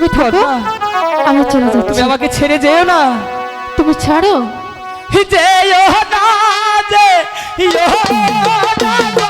তুমি থাকো আমি চলে যাচ্ছি তুমি আমাকে ছেড়ে যেও না। তুমি ছাড়ো। যেও না যেও না